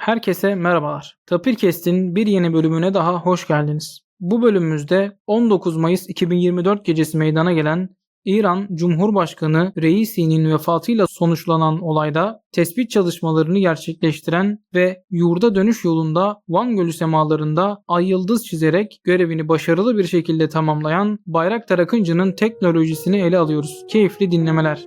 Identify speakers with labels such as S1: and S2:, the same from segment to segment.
S1: Herkese merhabalar. Tapirkest'in bir yeni bölümüne daha hoş geldiniz. Bu bölümümüzde 19 Mayıs 2024 gecesi meydana gelen İran Cumhurbaşkanı Reisi'nin vefatıyla sonuçlanan olayda tespit çalışmalarını gerçekleştiren ve yurda dönüş yolunda Van Gölü semalarında ay yıldız çizerek görevini başarılı bir şekilde tamamlayan Bayraktar Akıncı'nın teknolojisini ele alıyoruz. Keyifli dinlemeler.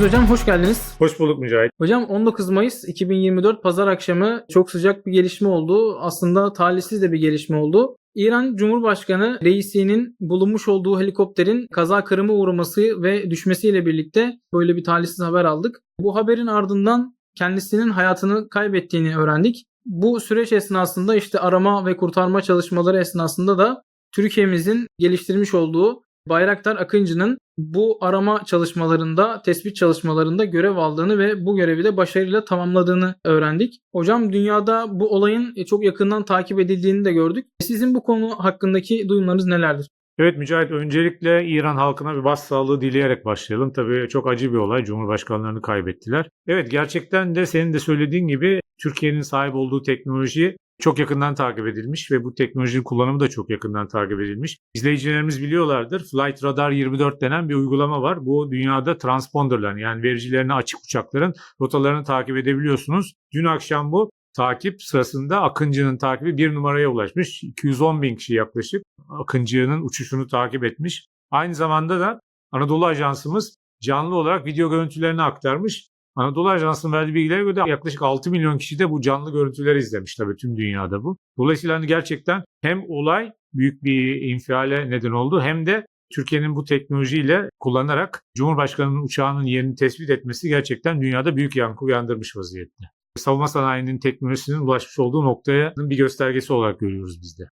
S1: Cengiz Hocam hoş geldiniz.
S2: Hoş bulduk Mücahit.
S1: Hocam 19 Mayıs 2024 Pazar akşamı çok sıcak bir gelişme oldu. Aslında talihsiz de bir gelişme oldu. İran Cumhurbaşkanı Reisi'nin bulunmuş olduğu helikopterin kaza kırımı uğraması ve düşmesiyle birlikte böyle bir talihsiz haber aldık. Bu haberin ardından kendisinin hayatını kaybettiğini öğrendik. Bu süreç esnasında işte arama ve kurtarma çalışmaları esnasında da Türkiye'mizin geliştirmiş olduğu Bayraktar Akıncı'nın bu arama çalışmalarında, tespit çalışmalarında görev aldığını ve bu görevi de başarıyla tamamladığını öğrendik. Hocam dünyada bu olayın çok yakından takip edildiğini de gördük. Sizin bu konu hakkındaki duyumlarınız nelerdir?
S2: Evet Mücahit öncelikle İran halkına bir başsağlığı dileyerek başlayalım. Tabii çok acı bir olay. Cumhurbaşkanlarını kaybettiler. Evet gerçekten de senin de söylediğin gibi Türkiye'nin sahip olduğu teknoloji çok yakından takip edilmiş ve bu teknolojinin kullanımı da çok yakından takip edilmiş. İzleyicilerimiz biliyorlardır. Flight Radar 24 denen bir uygulama var. Bu dünyada transponderların yani vericilerine açık uçakların rotalarını takip edebiliyorsunuz. Dün akşam bu takip sırasında Akıncı'nın takibi bir numaraya ulaşmış. 210 bin kişi yaklaşık Akıncı'nın uçuşunu takip etmiş. Aynı zamanda da Anadolu Ajansımız canlı olarak video görüntülerini aktarmış. Anadolu Ajansı'nın verdiği bilgilere göre yaklaşık 6 milyon kişi de bu canlı görüntüleri izlemiş tabii tüm dünyada bu. Dolayısıyla hani gerçekten hem olay büyük bir infiale neden oldu hem de Türkiye'nin bu teknolojiyle kullanarak Cumhurbaşkanı'nın uçağının yerini tespit etmesi gerçekten dünyada büyük yankı uyandırmış vaziyette. Savunma sanayinin teknolojisinin ulaşmış olduğu noktaya bir göstergesi olarak görüyoruz biz de.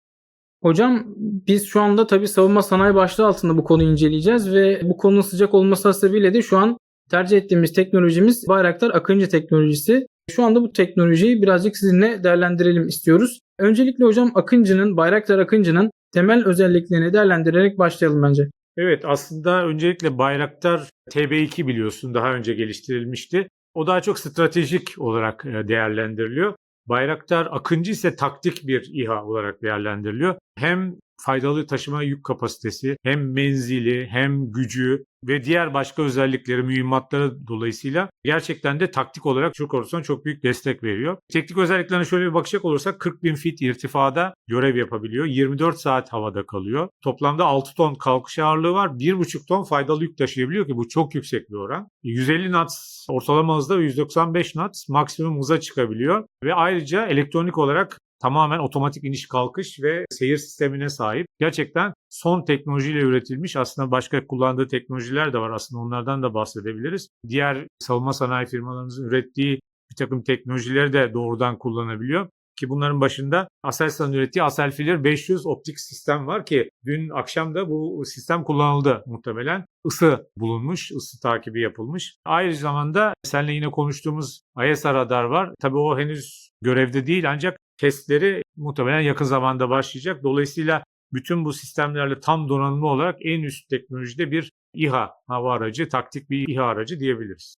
S1: Hocam biz şu anda tabii savunma sanayi başlığı altında bu konuyu inceleyeceğiz ve bu konunun sıcak olması hasebiyle de şu an tercih ettiğimiz teknolojimiz Bayraktar Akıncı teknolojisi. Şu anda bu teknolojiyi birazcık sizinle değerlendirelim istiyoruz. Öncelikle hocam Akıncı'nın, Bayraktar Akıncı'nın temel özelliklerini değerlendirerek başlayalım bence.
S2: Evet aslında öncelikle Bayraktar TB2 biliyorsun daha önce geliştirilmişti. O daha çok stratejik olarak e, değerlendiriliyor. Bayraktar Akıncı ise taktik bir İHA olarak değerlendiriliyor. Hem faydalı taşıma yük kapasitesi, hem menzili, hem gücü ve diğer başka özellikleri, mühimmatları dolayısıyla gerçekten de taktik olarak Türk ordusuna çok büyük destek veriyor. Teknik özelliklerine şöyle bir bakacak olursak 40 bin fit irtifada görev yapabiliyor. 24 saat havada kalıyor. Toplamda 6 ton kalkış ağırlığı var. 1,5 ton faydalı yük taşıyabiliyor ki bu çok yüksek bir oran. 150 knots ortalama hızda ve 195 knots maksimum hıza çıkabiliyor. Ve ayrıca elektronik olarak tamamen otomatik iniş kalkış ve seyir sistemine sahip. Gerçekten son teknolojiyle üretilmiş aslında başka kullandığı teknolojiler de var aslında onlardan da bahsedebiliriz. Diğer savunma sanayi firmalarımızın ürettiği bir takım teknolojileri de doğrudan kullanabiliyor. Ki bunların başında Aselsan'ın ürettiği Aselfilir 500 optik sistem var ki dün akşam da bu sistem kullanıldı muhtemelen. Isı bulunmuş, ısı takibi yapılmış. Aynı zamanda seninle yine konuştuğumuz ISR radar var. Tabii o henüz görevde değil ancak testleri muhtemelen yakın zamanda başlayacak. Dolayısıyla bütün bu sistemlerle tam donanımlı olarak en üst teknolojide bir İHA hava aracı, taktik bir İHA aracı diyebiliriz.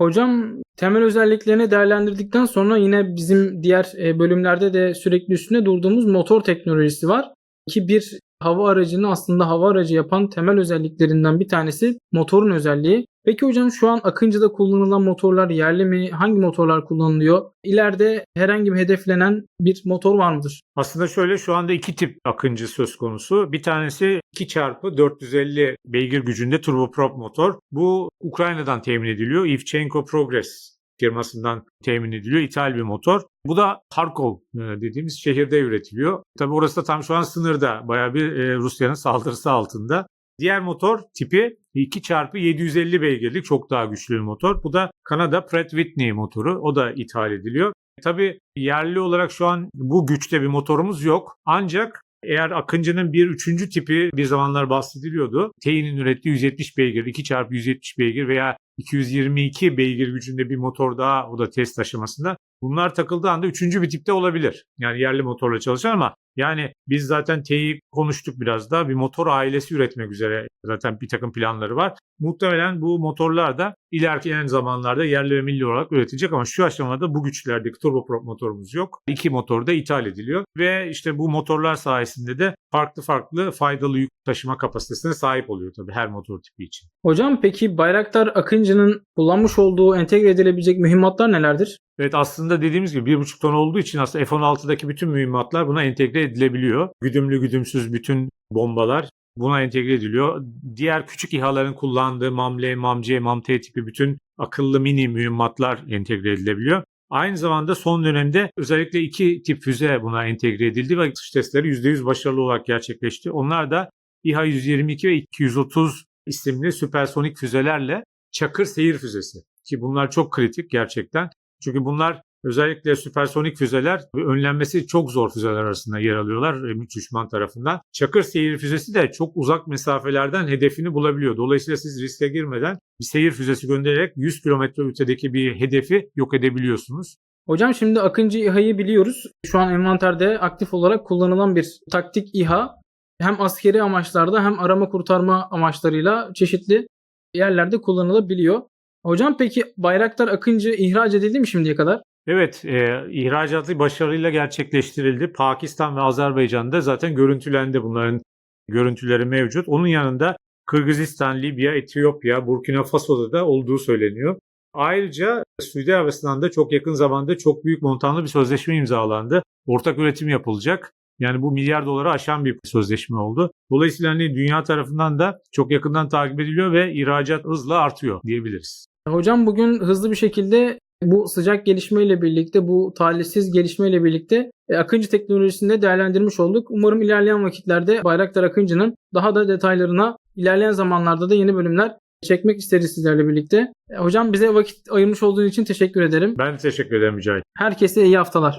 S1: Hocam temel özelliklerini değerlendirdikten sonra yine bizim diğer e, bölümlerde de sürekli üstünde durduğumuz motor teknolojisi var. Ki bir hava aracını aslında hava aracı yapan temel özelliklerinden bir tanesi motorun özelliği. Peki hocam şu an Akıncı'da kullanılan motorlar yerli mi? Hangi motorlar kullanılıyor? İleride herhangi bir hedeflenen bir motor var mıdır?
S2: Aslında şöyle şu anda iki tip Akıncı söz konusu. Bir tanesi 2 çarpı 450 beygir gücünde turboprop motor. Bu Ukrayna'dan temin ediliyor. Ivchenko Progress firmasından temin ediliyor. İthal bir motor. Bu da Harkov dediğimiz şehirde üretiliyor. Tabi orası da tam şu an sınırda. Baya bir Rusya'nın saldırısı altında. Diğer motor tipi 2 çarpı 750 beygirlik çok daha güçlü bir motor. Bu da Kanada Pratt Whitney motoru. O da ithal ediliyor. Tabii yerli olarak şu an bu güçte bir motorumuz yok. Ancak eğer Akıncı'nın bir üçüncü tipi bir zamanlar bahsediliyordu. Teyin'in ürettiği 170 beygir, 2 çarpı 170 beygir veya 222 beygir gücünde bir motor daha o da test aşamasında. Bunlar takıldığı anda üçüncü bir tipte olabilir. Yani yerli motorla çalışan ama Yani biz zaten TEİ konuştuk biraz da bir motor ailesi üretmek üzere zaten bir takım planları var. Muhtemelen bu motorlar da ilerleyen zamanlarda yerli ve milli olarak üretilecek ama şu aşamada bu güçlerdeki turboprop motorumuz yok. İki motor da ithal ediliyor ve işte bu motorlar sayesinde de farklı farklı faydalı yük taşıma kapasitesine sahip oluyor tabii her motor tipi için.
S1: Hocam peki Bayraktar Akıncı'nın kullanmış olduğu entegre edilebilecek mühimmatlar nelerdir?
S2: Evet aslında dediğimiz gibi 1,5 ton olduğu için aslında F-16'daki bütün mühimmatlar buna entegre edilebiliyor. Güdümlü güdümsüz bütün bombalar buna entegre ediliyor. Diğer küçük İHA'ların kullandığı MAM-L, MAM-C, MAM-T tipi bütün akıllı mini mühimmatlar entegre edilebiliyor. Aynı zamanda son dönemde özellikle iki tip füze buna entegre edildi ve atış testleri %100 başarılı olarak gerçekleşti. Onlar da İHA 122 ve 230 isimli süpersonik füzelerle Çakır seyir füzesi. Ki bunlar çok kritik gerçekten. Çünkü bunlar özellikle süpersonik füzeler önlenmesi çok zor füzeler arasında yer alıyorlar e, düşman tarafından. Çakır seyir füzesi de çok uzak mesafelerden hedefini bulabiliyor. Dolayısıyla siz riske girmeden bir seyir füzesi göndererek 100 kilometre ötedeki bir hedefi yok edebiliyorsunuz.
S1: Hocam şimdi Akıncı İHA'yı biliyoruz. Şu an envanterde aktif olarak kullanılan bir taktik İHA. Hem askeri amaçlarda hem arama kurtarma amaçlarıyla çeşitli yerlerde kullanılabiliyor. Hocam peki Bayraktar Akıncı ihraç edildi mi şimdiye kadar?
S2: Evet, e, ihracatı başarıyla gerçekleştirildi. Pakistan ve Azerbaycan'da zaten görüntülendi bunların görüntüleri mevcut. Onun yanında Kırgızistan, Libya, Etiyopya, Burkina Faso'da da olduğu söyleniyor. Ayrıca Suudi Arabistan'da çok yakın zamanda çok büyük montanlı bir sözleşme imzalandı. Ortak üretim yapılacak. Yani bu milyar doları aşan bir sözleşme oldu. Dolayısıyla hani dünya tarafından da çok yakından takip ediliyor ve ihracat hızla artıyor diyebiliriz.
S1: Hocam bugün hızlı bir şekilde bu sıcak gelişmeyle birlikte, bu talihsiz gelişmeyle birlikte e, Akıncı teknolojisini de değerlendirmiş olduk. Umarım ilerleyen vakitlerde Bayraktar Akıncı'nın daha da detaylarına ilerleyen zamanlarda da yeni bölümler çekmek isteriz sizlerle birlikte. E, Hocam bize vakit ayırmış olduğun için teşekkür ederim.
S2: Ben teşekkür ederim Mücahit.
S1: Herkese iyi haftalar.